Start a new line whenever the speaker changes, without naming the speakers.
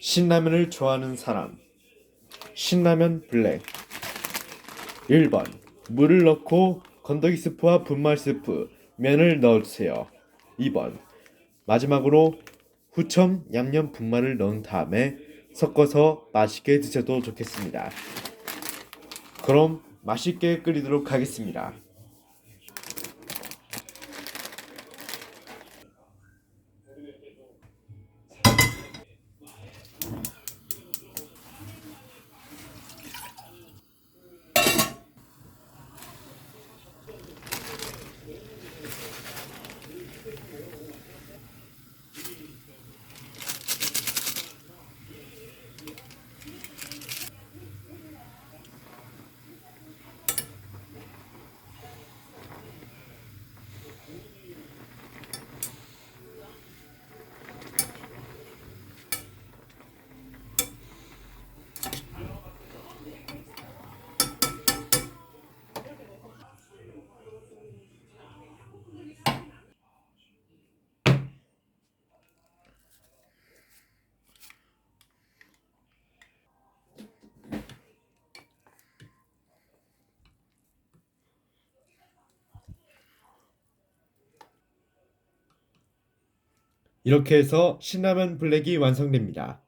신라면을 좋아하는 사람. 신라면 블랙. 1번. 물을 넣고 건더기 스프와 분말 스프, 면을 넣어주세요. 2번. 마지막으로 후첨 양념 분말을 넣은 다음에 섞어서 맛있게 드셔도 좋겠습니다. 그럼 맛있게 끓이도록 하겠습니다. 이렇게 해서 신라면 블랙이 완성됩니다.